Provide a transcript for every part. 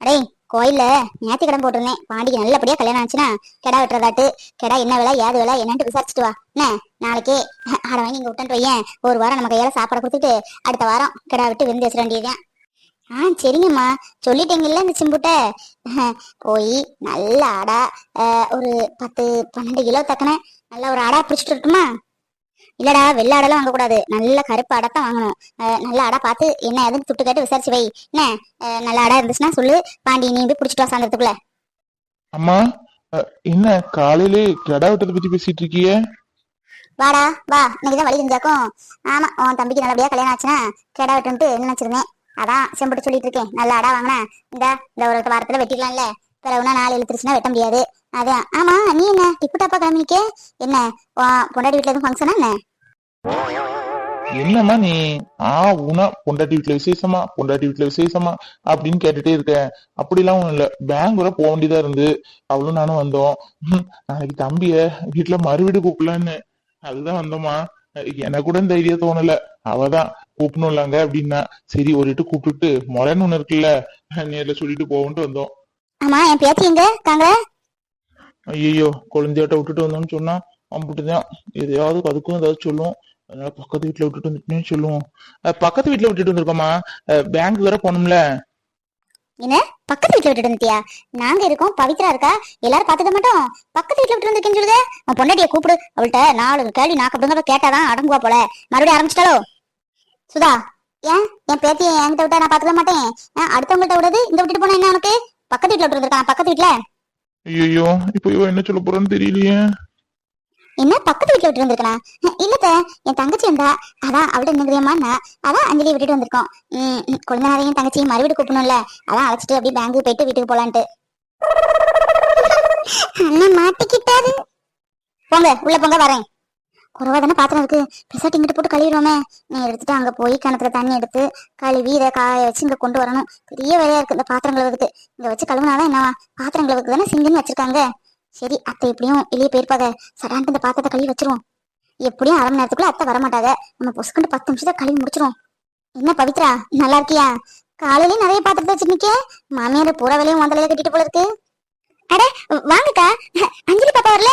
அடே கோயில்ல ஞாயிற்றுக்கிழமை போட்டிருந்தேன். பாண்டிக்கு நல்லபடியா கல்யாணம் ஆச்சுன்னா கெடா வெட்டுறதாட்டு கெடா என்ன விலை ஏது விலை என்னன்ட்டு விசாரிச்சுட்டு வா. என்ன? நாளைக்கே ஆடை வாங்கி இங்க விட்டுட்டு வையேன் ஒரு வாரம் நம்ம கையால சாப்பாடு கொடுத்துட்டு அடுத்த வாரம் கெடா விட்டு விருந்து வச்சிட வேண்டியதுதான். ஆ சரிங்கம்மா. சொல்லிட்டீங்கல்ல இந்த சிம்புட்ட. போய் நல்ல ஆடா ஒரு பத்து பன்னெண்டு கிலோ தக்கன நல்ல ஒரு ஆடா பிடிச்சிட்டு இருக்குமா இல்லடா வெள்ளை ஆடெல்லாம் வாங்கக்கூடாது. நல்ல கருப்பு ஆடை தான் வாங்கணும். நல்ல ஆடா பார்த்து என்ன ஏதுன்னு துட்டு கேட்டு விசாரிச்சு வை. என்ன? நல்ல ஆடா இருந்துச்சுன்னா சொல்லு. பாண்டி நீ போய் பிடிச்சிட்டு சாயந்தரத்துக்குள்ள. அம்மா என்ன காலையிலே கெடா வெட்டதை பத்தி பேசிட்டு இருக்கியே? வாடா வா. இன்னைக்கு தான் வழி தெரிஞ்சாக்கும் ஆமா உன் தம்பிக்கு நல்லபடியா கல்யாணம் ஆச்சுன்னா கெடா வெட்டுன்ட்டு நினைச்சிருந்தேன் அதான் செம்பிட்டு சொல்லிட்டு இருக்கேன். நல்ல ஆடா வாங்கினேன் இந்த இந்த ஒரு வாரத்துல வெட்டிடலாம்ல. பிறகுனா நாள் இழுத்துருச்சுன்னா வெட்ட முடியாது. அதான். ஆமா நீ என்ன? டிப்பு டாப்பா கிளம்பிக்கே என்ன? உன் பொண்டாடி வீட்டுல எதுவும் ஃபங்க்ஷனா என்ன? என்னம்மா நீ? ஆ உனா பொண்டாட்டி வீட்டுல விசேஷமா பொண்டாட்டி வீட்டுல விசேஷமா அப்படின்னு கேட்டுட்டே இருக்கேன் அப்படிலாம் ஒண்ணும் இல்ல. பேங்க் வர போக வேண்டியதா இருந்து. அவளும் நானும் வந்தோம். நாளைக்கு தம்பிய வீட்டுல மறுவீடு கூப்பிடலான்னு. அதுதான் வந்தோமா எனக்கு கூட இந்த ஐடியா தோணல. அவதான் கூப்பிடணும்லாங்க அப்படின்னா. சரி ஒரு இட்டு கூப்பிட்டுட்டு முறைன்னு ஒண்ணு இருக்குல்ல நேர்ல சொல்லிட்டு போவோன்ட்டு வந்தோம். ஆமா என் பேத்தி எங்க? ஐயோ குழந்தையாட்ட விட்டுட்டு வந்தோம்னு சொன்னா அம்பிட்டுதான். எதையாவது அதுக்கும் ஏதாவது சொல்லுவோம் அதனால பக்கத்து வீட்டுல விட்டுட்டு வந்துட்டுன்னு சொல்லுவோம். பக்கத்து வீட்டுல விட்டுட்டு வந்திருக்கோமா பேங்க் வேற போனோம்ல பக்கத்து வீட்டுல விட்டுட்டு வந்துட்டியா? நாங்க இருக்கோம். பவித்ரா இருக்கா? எல்லாரும் பாத்துக்க மாட்டோம். பக்கத்து வீட்டுல விட்டு வந்திருக்கேன்னு சொல்லுது. உன் பொண்டாட்டிய கூப்பிடு. அவள்கிட்ட நாலு கேள்வி நாக்கு அப்படிங்கிற கேட்டாதான் அடங்குவா போல. மறுபடியும் ஆரம்பிச்சிட்டாலோ சுதா ஏன்? என் பேத்திய என்கிட்ட விட்டா நான் பாத்துக்க மாட்டேன். அடுத்தவங்கள்ட்ட விடுறது இந்த விட்டுட்டு போனா என்ன உனக்கு? பக்கத்து வீட்டுல விட்டு வந்திருக்கான்? பக்கத்து வீட்டுல ஐயோ இப்போ என்ன சொல்ல போறான்னு தெரியலையே. என்ன பக்கத்து வீட்டுல விட்டு வந்திருக்கா இல்லத்த என் தங்கச்சி வந்தா. அதான் அவள்கிட்ட நின்றுறியம்மா அதான் அஞ்சலி விட்டுட்டு வந்திருக்கோம். உம் ம், குழந்தைனாரையும் தங்கச்சியும் மறுவீடு கூப்பிடணும்ல. அதான் அழைச்சிட்டு அப்படியே பேங்க்கு போயிட்டு வீட்டுக்கு போலான்ட்டு. அண்ணன் மாட்டிக்கிட்டாரு. போங்க உள்ள போங்க வரேன். குறவா தானே பாத்திரம் இருக்கு பெசாட்டி இங்கிட்டு போட்டு கழுவிடுவோமே. நீ எடுத்துட்டு அங்க போய் கிணத்துல தண்ணி எடுத்து கழுவி இதை காய வச்சு இங்க கொண்டு வரணும். பெரிய வேலையா இருக்கு இந்த பாத்திரம் கழுவுறதுக்கு இங்க வச்சு கழுவுனாதான் என்னவா? பாத்திரம் கழுவுக்கு தானே சிங்கன்னு வச்சிருக்காங்க. சரி அத்தை எப்படியும் வெளியே போயிருப்பாங்க. சடான்ட்டு இந்த பாத்திரத்தை கழுவி வச்சிருவோம். எப்படியும் அரை மணி நேரத்துக்குள்ள அத்தை வரமாட்டாங்க. நம்ம பொசுக்குண்டு பத்து நிமிஷத்தை கழுவி முடிச்சிருவோம். என்ன பவித்ரா நல்லா இருக்கியா? காலையிலயும் நிறைய பாத்திரத்தை வச்சிருக்கே நிக்க மாமியார் பூரா வேலையும் வந்தலையில கட்டிட்டு போல இருக்கு. அட வாங்கக்கா. அஞ்சலி பாப்பா வரல?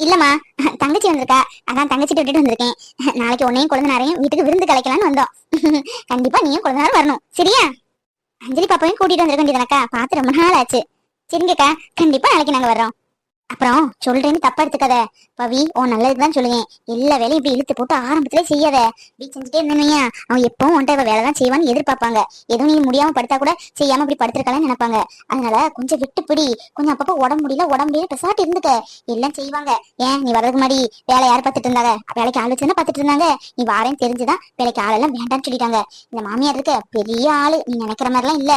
இல்லம்மா தங்கச்சி வந்திருக்கா. அதான் தங்கச்சிட்டு விட்டுட்டு வந்திருக்கேன். நாளைக்கு உன்னையும் குழந்தைனாரையும் வீட்டுக்கு விருந்து கலைக்கலாம்னு வந்தோம். கண்டிப்பா நீயும் குழந்தைனாரும் வரணும். சரியா? அஞ்சலி பாப்பாவையும் கூட்டிட்டு வந்திருக்க வேண்டியதானக்கா பார்த்து ரொம்ப நாள் ஆச்சு. சரிங்கக்கா கண்டிப்பா நாளைக்கு நாங்க வர்றோம். அப்புறம் சொல்றேன்னு தப்பா எடுத்துக்காத. பவி உன் நல்லதுதான் சொல்லுவேன். எல்லா வேலையும் இப்படி இழுத்து போட்டு ஆரம்பத்திலே செய்யாத. இப்படி செஞ்சுட்டே இருந்தேனையா அவன் எப்பவும் உன்ட்ட வேலை தான் செய்வான்னு எதிர்பார்ப்பாங்க. எதுவும் நீ முடியாம படுத்தா கூட செய்யாம இப்படி படுத்திருக்கலாம்னு நினைப்பாங்க. அதனால கொஞ்சம் விட்டு பிடி. கொஞ்சம் அப்பப்போ உடம்பு முடியல உடம்பு முடியல பெசாட்டி இருந்துக்க. எல்லாம் செய்வாங்க. ஏன் நீ வர்றதுக்கு முன்னாடி வேலை யார் பார்த்துட்டு இருந்தாங்க? வேலைக்கு ஆள் வச்சுதானே பார்த்துட்டு இருந்தாங்க. நீ வாரேன்னு தெரிஞ்சுதான் வேலைக்கு ஆளெல்லாம் வேண்டாம்னு சொல்லிட்டாங்க. இந்த மாமியார் இருக்க பெரிய ஆளு. நீ நினைக்கிற மாதிரிலாம் இல்ல.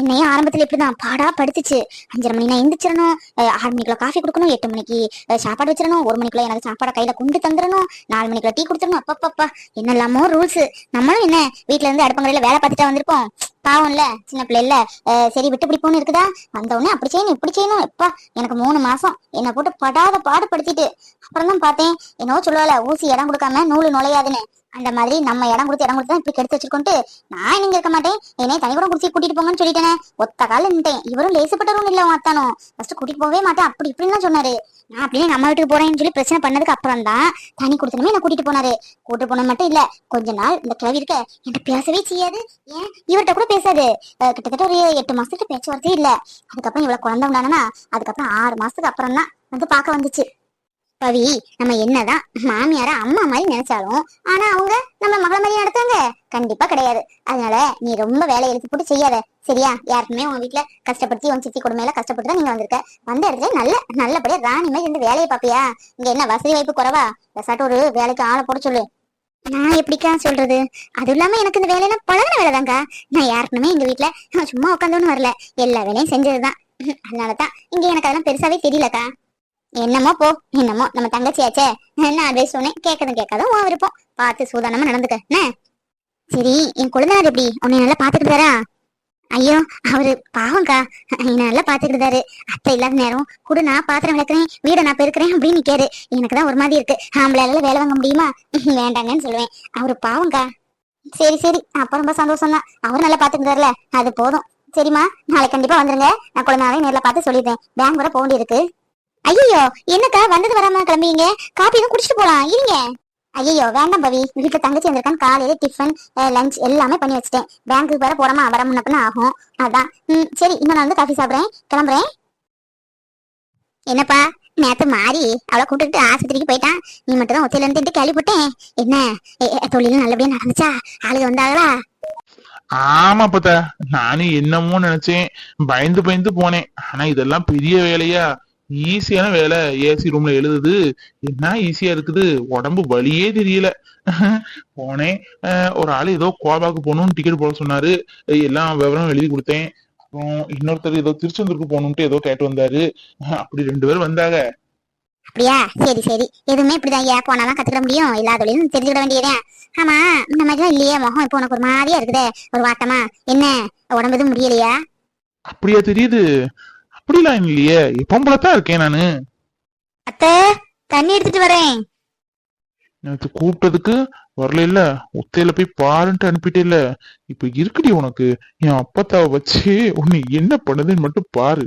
இன்னையும் ஆரம்பத்துல இப்படிதான் பாடா படுத்துச்சு அஞ்சரை மணி நான் எந்திரிச்சிடணும் ஆறு மணிக்குள்ள காஃபி கொடுக்கணும் எட்டு மணிக்கு சாப்பாடு வச்சிடணும். ஒரு மணிக்குள்ள எனக்கு சாப்பாடை கையில கொண்டு தந்துடணும். நாலு மணிக்குள்ள டீ கொடுத்துடணும். அப்பப்பப்பா. என்னெல்லாமோ ரூல்ஸ் நம்மளும் என்ன வீட்டுல இருந்து அடுப்பங்கடையில வேலை பார்த்துட்டா வந்திருப்போம். பாவம்ல சின்ன பிள்ளை சரி விட்டு பிடிப்போம்னு இருக்குதா? வந்த உடனே அப்படி செய்யணும் இப்படி செய்யணும். எப்பா எனக்கு மூணு மாசம். என்னை போட்டு படாத பாடுபடுத்திட்டு அப்புறம் தான் பார்த்தேன் என்னவோ சொல்லுவால ஊசி இடம் கொடுக்காம நூலு நுழையாதுன்னு. அந்த மாதிரி நம்ம இடம் கொடுத்து இடம் கொடுத்து இப்படி கெடுத்து வச்சிருக்கோன்ட்டு நான் நீங்க இருக்க மாட்டேன். என்னைய தனி கூட குடிச்சு கூட்டிட்டு போங்கன்னு சொல்லிட்டேன். ஒத்த கால இருந்தேன் இவரும் லேசுப்பட்டவரும் இல்ல உன் அத்தானும். ஃபர்ஸ்ட் கூட்டிட்டு போகவே மாட்டேன். அப்படி இப்படின்னு சொன்னாரு. நான் அப்படியே நம்ம வீட்டுக்கு போறேன்னு சொல்லி பிரச்சனை பண்ணதுக்கு அப்புறம் தான் தனி கொடுத்தனுமே நான் கூட்டிட்டு போனாரு. கூட்டிட்டு போனது மட்டும் இல்ல கொஞ்ச நாள் இந்த கிழவி இருக்க என்கிட்ட பேசவே செய்யாது. ஏன்? இவர்கிட்ட கூட பேசாது. கிட்டத்தட்ட ஒரு எட்டு மாசத்துக்கு பேச்சுவார்த்தையே இல்ல. அதுக்கப்புறம் இவ்வளவு குழந்தை உண்டானா அதுக்கப்புறம் ஆறு மாசத்துக்கு அப்புறம் தான் வந்து பார்க்க வந்துச்சு. பவி நம்ம என்னதான் மாமியார அம்மா மாதிரி நினைச்சாலும் ஆனா அவங்க நம்ம மகள மாதிரி நடத்தாங்க கண்டிப்பா கிடையாது. அதனால நீ ரொம்ப வேலை எழுத்து போட்டு செய்யாத. சரியா? யாருக்குமே உன் வீட்டுல கஷ்டப்படுத்தி உன் சித்தி கொடுமையில கஷ்டப்பட்டு தான் நீங்க வந்திருக்க. வந்த இடத்துல நல்ல நல்லபடியா ராணி மாதிரி இருந்து வேலையை பாப்பியா? இங்க என்ன வசதி வாய்ப்பு குறவா? பெசாட்டு ஒரு வேலைக்கு ஆளை போட சொல்லு. நான் எப்படிக்கா சொல்றது? அதுவும் இல்லாம எனக்கு இந்த வேலையெல்லாம் பழகின வேலைதாங்க நான் யாருக்குமே எங்க வீட்டுல நான் சும்மா உட்காந்தோன்னு வரல. எல்லா வேலையும் செஞ்சதுதான். அதனாலதான் இங்க எனக்கு அதெல்லாம் பெருசாவே தெரியலக்கா. என்னமோ போ என்னமோ நம்ம தங்கச்சியாச்சே என்ன அட்வைஸ் சொன்னேன் கேட்கதும் கேட்காதும் உன் விருப்பம். பார்த்து சூதானமா நடந்துக்க என்ன? சரி என் குழந்தைனார் எப்படி? உன்னை நல்லா பாத்துக்கிட்டாரா ஐயோ அவரு பாவம்க்கா. என்ன நல்லா பாத்துக்கிட்டாரு அத்தை இல்லாத நேரம் கூட நான் பாத்திரம் விளக்குறேன் வீடை நான் பெருக்கிறேன் அப்படின்னு நிக்காரு. எனக்கு தான் ஒரு மாதிரி இருக்கு. ஆம்பளால வேலை வாங்க முடியுமா? வேண்டாங்கன்னு சொல்லுவேன். அவரு பாவம்க்கா. சரி சரி அப்ப ரொம்ப சந்தோஷம் தான் அவர் நல்லா பாத்துக்கிட்டாருல அது போதும். சரிம்மா நாளைக்கு கண்டிப்பா வந்துருங்க. நான் கொஞ்ச நேரில் நேர்ல பார்த்து சொல்லிடுறேன். பேங்க் வர போக வேண்டியிருக்கு. ஐயோ என்னக்கா வந்தது வராம கிளம்பிங்க காப்பி எதுவும் குடிச்சிட்டு போலாம் இருங்க. ஐயோ வேண்டாம் பவி. வீட்டுல தங்கச்சி வந்திருக்கான் காலையில டிஃபன் லஞ்ச் எல்லாமே பண்ணி வச்சிட்டேன். பேங்க்குக்கு வர போறோமா வர முன்னப்பின்னு ஆகும். அதான். ம் சரி இன்னும் நான் வந்து காஃபி சாப்பிடுறேன். கிளம்புறேன். என்னப்பா நேத்து மாறி அவளை கூப்பிட்டுட்டு ஆஸ்பத்திரிக்கு போயிட்டான். நீ மட்டும் தான் ஒத்தையில இருந்து கேள்விப்பட்டேன் என்ன? எ- தொழில் நல்லபடியா நடந்துச்சா? ஆளுக வந்தாங்களா? ஆமா பத்த நானும் என்னமோ நினைச்சேன். பயந்து பயந்து போனேன். ஆனா இதெல்லாம் பெரிய வேலையா? ஈஸியான வேலை. ஏசி ரூம்ல எழுதுது. என்ன ஈஸியா இருக்குது? உடம்பு வலியே தெரியல. போனேன் ஒரு ஆளு ஏதோ கோவாக்கு போகணும்னு டிக்கெட் போட சொன்னாரு. எல்லாம் விவரம் எழுதி கொடுத்தேன். அப்புறம் இன்னொருத்தர் ஏதோ திருச்செந்தூருக்கு போகணும்ட்டு ஏதோ கேட்டு வந்தாரு. அப்படி ரெண்டு பேரும் வந்தாங்க. அப்படியா? சரி சரி. எதுவுமே இப்படிதான் ஏன் போனாதான் கத்துக்கிட முடியும்? எல்லா தொழிலும் தெரிஞ்சுக்கிட வேண்டியதே. ஆமா இந்த மாதிரிலாம் இல்லையே. முகம் இப்போ உனக்கு ஒரு மாதிரியா இருக்குதே. ஒரு வாட்டமா? என்ன? உடம்பு எதுவும் முடியலையா? அப்படியா தெரியுது. அப்படிலாம் இல்லையே. எப்பவும் தான் இருக்கேன் நானு. அத்தை தண்ணி எடுத்துட்டு வரேன். நேத்து கூப்பிட்டதுக்கு வரல இல்ல. ஒத்தையில போய் பாருன்ட்டு அனுப்பிட்டே இல்ல. இப்ப இருக்குடி உனக்கு. என் அப்பத்தாவை வச்சு உன்னை என்ன பண்ணுதுன்னு மட்டும் பாரு.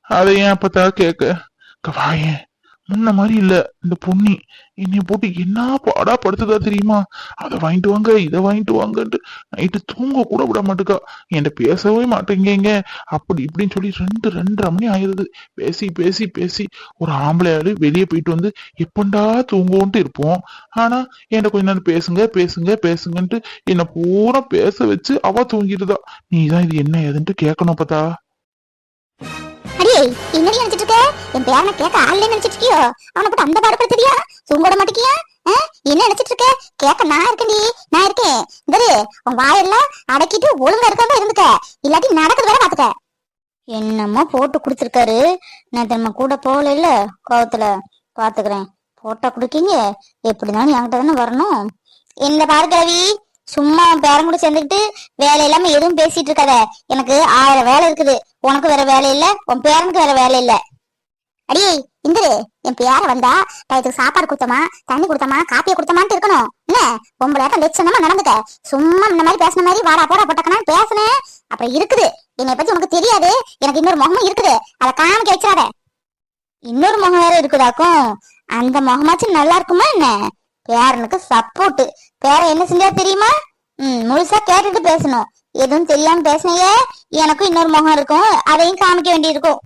அதை என் அப்பத்தா கேட்க வாயேன் முன்ன மாதிரி இல்ல. இந்த பொண்ணி என்னைய போட்டு என்ன பாடா படுத்துதா தெரியுமா? அதை வாங்கிட்டு வாங்க இதை வாங்கிட்டு வாங்கன்ட்டு நைட்டு தூங்க கூட விட மாட்டுக்கா. என்கிட்ட பேசவே மாட்டேங்க அப்படி இப்படின்னு சொல்லி ரெண்டு ரெண்டரை மணி ஆயிருது. பேசி பேசி பேசி ஒரு ஆம்பளையாடு வெளியே போயிட்டு வந்து எப்பண்டா தூங்குவோன்ட்டு இருப்போம். ஆனா என்கிட்ட கொஞ்ச நேரம் பேசுங்க பேசுங்க பேசுங்கன்ட்டு என்னை பூரா பேச வச்சு அவ தூங்கிடுதா. நீதான் இது என்ன ஏதுன்ட்டு கேட்கணும் பார்த்தா அடியே என்னடி இருக்க என் பேரனை கேட்க ஆள்ல நினைச்சிட்டு இருக்கியோ அவனை போட்டு அந்த பாடுபடுத்துறியா? தூங்க விட மாட்டேங்கியா என்ன நினைச்சிட்டு இருக்க கேட்க நான் இருக்கேன்டி நான் இருக்கேன் இந்த உன் வாயெல்லாம் அடக்கிட்டு ஒழுங்கா இருக்காம இருந்துக்க இல்லாட்டி நடக்குது வேற பாத்துக்க என்னமோ போட்டு குடுத்துருக்காரு. நான் நம்ம கூட போகல இல்ல கோவத்துல. பாத்துக்கிறேன். போட்டா குடுக்கீங்க. எப்படினாலும் என்கிட்ட தானே வரணும். இந்த பார்க்கலவி சும்மா உன் பேரன் கூட சேர்ந்துக்கிட்டு வேலை இல்லாம எதுவும் பேசிட்டு இருக்காத. எனக்கு ஆயிரம் வேலை இருக்குது. உனக்கு வேற வேலை இல்ல உன் பேரனுக்கு வேற வேலை இல்ல. அடியே இந்திரு என் பேர வந்தா டயத்துக்கு சாப்பாடு கொடுத்தமா தண்ணி கொடுத்தமா காப்பியை கொடுத்தமான்ட்டு இருக்கணும். என்ன? பொம்பளையாட்டம் லட்சணமா நடந்துக்க. சும்மா இந்த மாதிரி பேசின மாதிரி வாடா போடா போட்டக்கணும் பேசுனேன். அப்புறம் இருக்குது. என்னை பத்தி உனக்கு தெரியாது. எனக்கு இன்னொரு முகமும் இருக்குது. அதை காமிக்க வச்சிடாத. இன்னொரு முகம் வேற இருக்குதாக்கும். அந்த முகமாச்சும் நல்லா இருக்குமா என்ன? பேரனுக்கு சப்போர்ட் பேரன் என்ன செஞ்சா தெரியுமா? ம் முழுசா கேட்டுட்டு பேசணும். எதுவும் தெரியாம பேசினையே எனக்கும் இன்னொரு முகம் இருக்கும். அதையும் காமிக்க வேண்டியிருக்கும்.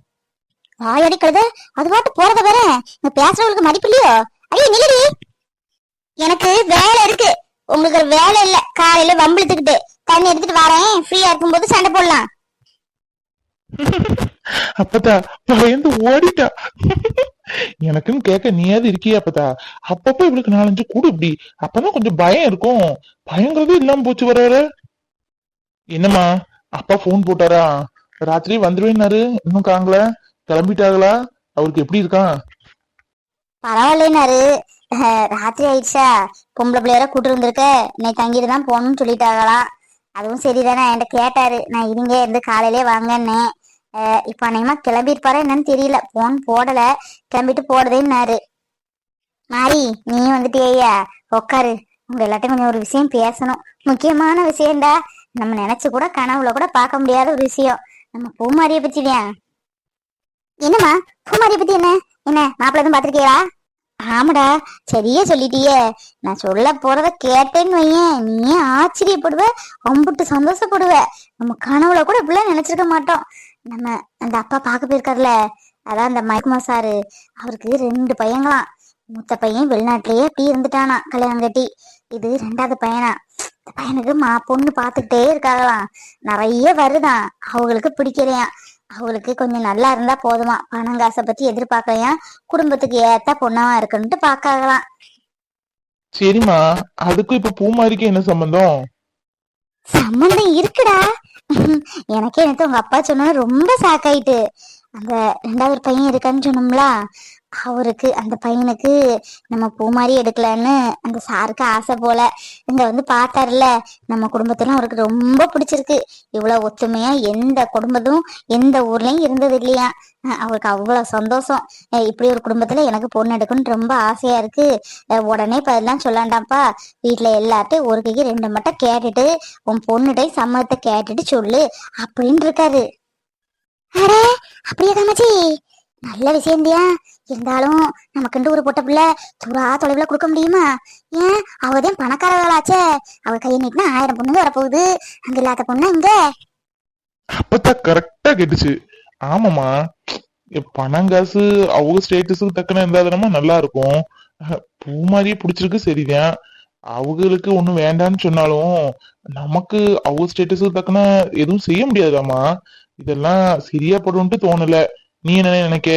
வாயடி கழுத அது பாட்டு போறத வேற. இங்க பேசுறவங்களுக்கு மதிப்பு இல்லையோ? அடியே நிலடி எனக்கு வேலை இருக்கு. உங்களுக்கு வேலை இல்ல. காலையில வம்பிழுத்துக்கிட்டு தண்ணி எடுத்துட்டு வரேன். ஃப்ரீயா இருக்கும்போது சண்டை போடலாம். அப்பதா பயந்து ஓடிட்டா. எனக்குன்னு கேட்க நீயாவது இருக்கியா அப்பதா அப்பப்ப இவளுக்கு நாலஞ்சு கூடு இப்படி. அப்பதான் கொஞ்சம் பயம் இருக்கும். பயங்கிறதே இல்லாம போச்சு வர வர என்னம்மா அப்பா ஃபோன் போட்டாரா? ராத்திரி வந்துருவேன்னாரு. இன்னும் காங்கல கிளம்பிட்டாங்களா? அவருக்கு எப்படி இருக்கான்? பரவாயில்லைனாரு ராத்திரி ஆயிடுச்சா? பொம்பளை பிள்ளையார கூட்டு இருந்திருக்க இன்னைக்கு தங்கிட்டு தான் போகணும்னு சொல்லிட்டாங்களாம் அதுவும் சரிதானே. என்கிட்ட கேட்டாரு. நான் இருங்க இருந்து காலையிலே வாங்கன்னு. இப்போ இப்ப அநேகமா கிளம்பிருப்பாரா என்னன்னு தெரியல. போன் போடல. கிளம்பிட்டு போடுதேன்னாரு. மாறி நீ வந்துட்டியா உக்காரு. உங்க எல்லாத்தையும் கொஞ்சம் ஒரு விஷயம் பேசணும். முக்கியமான விஷயம்டா. நம்ம நினைச்சு கூட கனவுல கூட பார்க்க முடியாத ஒரு விஷயம். நம்ம பூமாரிய பத்திதான் என்னம்மா? பூமாரிய பத்தி என்ன? என்ன மாப்பிள்ள எதுவும் பாத்திருக்கீங்களா ஆமாடா சரியா சொல்லிட்டியே. நான் சொல்ல போறத கேட்டேன்னு வையேன். நீயே ஆச்சரியப்படுவ அம்புட்டு சந்தோஷப்படுவ. நம்ம கனவுல கூட இப்படிலாம் நினைச்சிருக்க மாட்டோம். நம்ம அந்த அப்பா பார்க்க போயிருக்காருல அதான் அந்த மயக்குமா சாரு. அவருக்கு ரெண்டு பையங்களாம். மூத்த பையன் வெளிநாட்டிலேயே அப்படி இருந்துட்டானா கல்யாணம் கட்டி. இது ரெண்டாவது பையனா. இந்த பையனுக்கு மா பொண்ணு பார்த்துக்கிட்டே இருக்காங்களாம். நிறைய வருதான் அவங்களுக்கு பிடிக்கலையாம். அவங்களுக்கு கொஞ்சம் நல்லா இருந்தா போதுமா? பணம் காசை பத்தி எதிர்பார்க்கலையா? குடும்பத்துக்கு ஏத்த பொண்ணாவா இருக்குன்ட்டு பாக்காங்களாம் சரிம்மா. அதுக்கும் இப்ப பூமாரிக்கு என்ன சம்பந்தம்? சம்மந்தம் இருக்குடா. எனக்கே எனக்கு உங்க அப்பா சொன்னது ரொம்ப சாக்காயிட்டு அந்த ரெண்டாவது பையன் இருக்கான்னு சொன்னோம்ல அவருக்கு அந்த பையனுக்கு நம்ம பூ மாதிரி எடுக்கலான்னு அந்த சாருக்கு ஆசை போல. இங்க வந்து பார்த்தாருல நம்ம குடும்பத்திலும் அவருக்கு ரொம்ப பிடிச்சிருக்கு. இவ்வளவு ஒத்துமையா எந்த குடும்பத்தும் எந்த ஊர்லயும் இருந்தது இல்லையா? அவருக்கு அவ்வளவு சந்தோஷம். இப்படி ஒரு குடும்பத்துல எனக்கு பொண்ணு எடுக்கணும்னு ரொம்ப ஆசையா இருக்கு. உடனே இப்ப அதெல்லாம் சொல்லாண்டாப்பா. வீட்டுல எல்லார்ட்டையும் ஒரு கைக்கு ரெண்டு மட்டும் கேட்டுட்டு உன் பொண்ணுகிட்டையும் சம்மதத்தை கேட்டுட்டு சொல்லு அப்படின்னு இருக்காரு. அடே அப்படியே தங்கச்சி. நல்ல விஷயந்தியா இருந்தாலும் நமக்குண்டு ஒரு பொட்ட பிள்ளை துறா தொலைவில் கொடுக்க முடியுமா? ஏன்? அவதான் பணக்காரர்களாச்சே. அவ கையை நீட்டினா ஆயிரம் பொண்ணுங்க வரப்போகுது. அங்க இல்லாத பொண்ணு இங்க? அப்பதான் கரெக்டா கேட்டுச்சு. ஆமாமா பணம் காசு அவங்க ஸ்டேட்டஸுக்கு தக்கன இருந்தா நல்லா இருக்கும். பூ மாதிரியே பிடிச்சிருக்கு சரிதான். அவங்களுக்கு ஒண்ணும் வேண்டாம்னு சொன்னாலும் நமக்கு அவங்க ஸ்டேட்டஸுக்கு தக்கன எதுவும் செய்ய முடியாதாமா இதெல்லாம் சரியா படும்ட்டு தோணல. நீ என்ன நினைக்க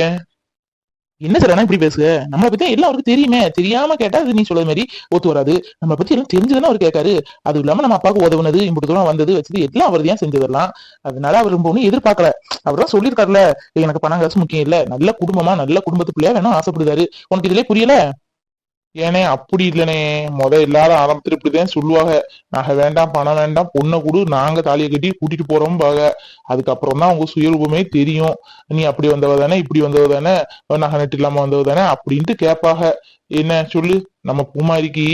என்ன சார் இப்படி பேசுக நம்மளை பத்தி எல்லாம் அவருக்கு தெரியுமே. தெரியாம கேட்டா அது நீ சொல்ற மாதிரி ஒத்து வராது. நம்மளை பத்தி எல்லாம் தெரிஞ்சதுன்னா அவர் கேட்காரு. அது இல்லாம நம்ம அப்பாவுக்கு உதவுனது இப்படி தூரம் வந்தது வச்சது எல்லாம் அவர் தான் செஞ்சதெல்லாம் அதனால அவர் ரொம்ப ஒன்றும் எதிர்பார்க்கல. அவர் தான் சொல்லியிருக்காருல எனக்கு பணம் காசு முக்கியம் இல்ல. நல்ல குடும்பமா நல்ல குடும்பத்து பிள்ளையா வேணும் ஆசைப்படுதாரு உனக்கு இதுலயே புரியல? ஏனே அப்படி இல்லனே. முத எல்லாரும் ஆரம்பத்துல இப்படிதான் சொல்லுவாங்க. நகை வேண்டாம் பணம் வேண்டாம் பொண்ணை கொடு நாங்க தாலியை கட்டி கூட்டிட்டு போறோம் பாக அதுக்கப்புறம் தான் உங்க சுயரூபமே தெரியும். நீ அப்படி வந்தவ தானே இப்படி வந்தவ தானே நகை நட்டு இல்லாம வந்தவ தானே அப்படின்ட்டு கேட்பாக என்ன சொல்லு. நம்ம பூமாரிக்கு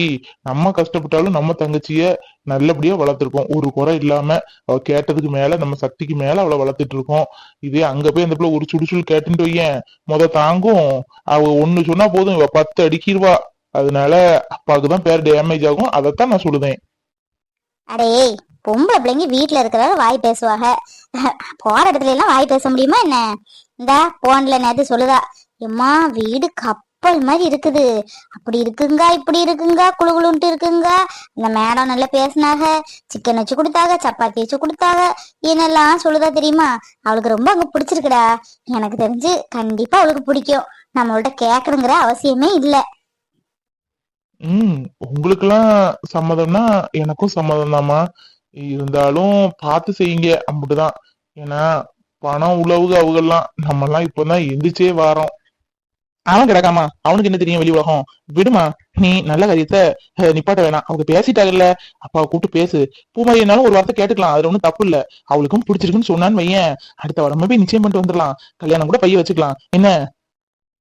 நம்ம கஷ்டப்பட்டாலும் நம்ம தங்கச்சிய நல்லபடியா வளர்த்துருக்கோம். ஒரு குறை இல்லாம அவ கேட்டதுக்கு மேல நம்ம சக்திக்கு மேல அவளை வளர்த்துட்டு இருக்கோம். இதே அங்க போய் அந்த பிள்ளை ஒரு சுடுசுடு கேட்டுட்டு வையேன். முத தாங்கும். அவ ஒண்ணு சொன்னா போதும். இவ பத்து அடிக்கிருவா. அதனால அப்பாவுக்கு தான் பேர் டேமேஜ் ஆகும். அதைத்தான் நான் சொல்லுவேன் அடே பொம்பளை பிள்ளைங்க வீட்டுல இருக்கிறவங்க வாய் பேசுவாங்க. போற இடத்துல எல்லாம் வாய் பேச முடியுமா என்ன? இந்த போன்ல நேத்து சொல்லுதா. எம்மா வீடு கப்பல் மாதிரி இருக்குது. அப்படி இருக்குங்க இப்படி இருக்குங்க குழு குழுன்ட்டு இருக்குங்க. இந்த மேடம் நல்லா பேசினாங்க சிக்கன் வச்சு கொடுத்தாங்க சப்பாத்தி வச்சு கொடுத்தாங்க என்னெல்லாம் சொல்லுதா தெரியுமா? அவளுக்கு ரொம்ப அங்க பிடிச்சிருக்குடா. எனக்கு தெரிஞ்சு கண்டிப்பா அவளுக்கு பிடிக்கும். நம்மள்ட்ட கேட்கணுங்கிற அவசியமே இல்ல. ம் உங்களுக்கெல்லாம் சம்மதம்னா எனக்கும் சம்மதம் தாம்மா இருந்தாலும் பார்த்து செய்யுங்க அப்படிதான். ஏன்னா பணம் உழவுக அவங்கெல்லாம் நம்ம எல்லாம் இப்பதான் எந்திரிச்சே வாரோம். அவன் கிடக்காமா அவனுக்கு என்ன தெரியும் வெளி உலகம்? விடுமா நீ நல்ல காரியத்தை நிப்பாட்ட வேணாம். அவங்க பேசிட்டாங்கல்ல. அப்பாவை கூப்பிட்டு பேசு. பூமாரினாலும் ஒரு வார்த்தை கேட்டுக்கலாம். அதுல ஒண்ணும் தப்பு இல்ல. அவளுக்கும் பிடிச்சிருக்குன்னு சொன்னான்னு வையன். அடுத்த வாரமே போய் நிச்சயம் பண்ணிட்டு வந்துடலாம். கல்யாணம் கூட பைய வச்சுக்கலாம். என்ன?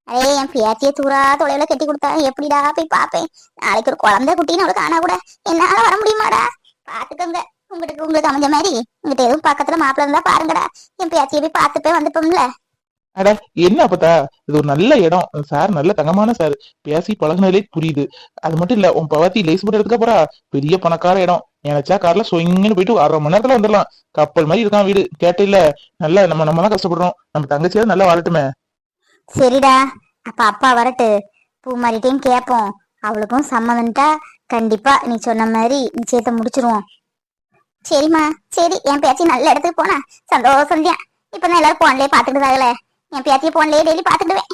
அதே என் பேத்திய தூரா தொலைவுல கட்டி கொடுத்தா எப்படிடா போய் பாப்பேன் நாளைக்கு ஒரு குழந்தை குட்டின்னு அவளுக்கு ஆனா கூட என்னால வர முடியுமாடா? பாத்துக்கோங்க உங்களுக்கு உங்களுக்கு அமைஞ்ச மாதிரி உங்ககிட்ட எதுவும் பக்கத்துல மாப்பிள்ள இருந்தா பாருங்கடா. என் பியாத்திய போய் பார்த்துப்பே வந்துப்போம்ல. அட என்ன அப்பதா இது ஒரு நல்ல இடம். சார் நல்ல தங்கமான சார். பேசி பழகினாலே புரியுது. அது மட்டும் இல்ல உன் பவாத்தி லேஸ் போட்டு எடுத்துக்க போறா. பெரிய பணக்கார இடம். நினைச்சா கார்ல சொங்கன்னு போயிட்டு அரை மணி நேரத்துல வந்துடலாம். கப்பல் மாதிரி இருக்கான் வீடு. கேட்ட இல்ல நல்லா நம்ம நம்ம தான் கஷ்டப்படுறோம். நம்ம தங்கச்சியாவது நல்லா வாழட்டுமே. சரிடா. அப்ப அப்பா வரட்டு. பூமாரிட்டையும் கேட்போம் அவளுக்கும் சம்மதம்ட்டா கண்டிப்பா நீ சொன்ன மாதிரி நிச்சயத்தை முடிச்சிருவோம். சரிம்மா. சரி என் பேச்சி நல்ல இடத்துக்கு போனா சந்தோஷம் தான் இப்ப நான் எல்லாரும் போன்லயே பாத்துக்கிட்டு என் பேத்திய போன்லயே டெய்லி பாத்துக்கிடுவேன்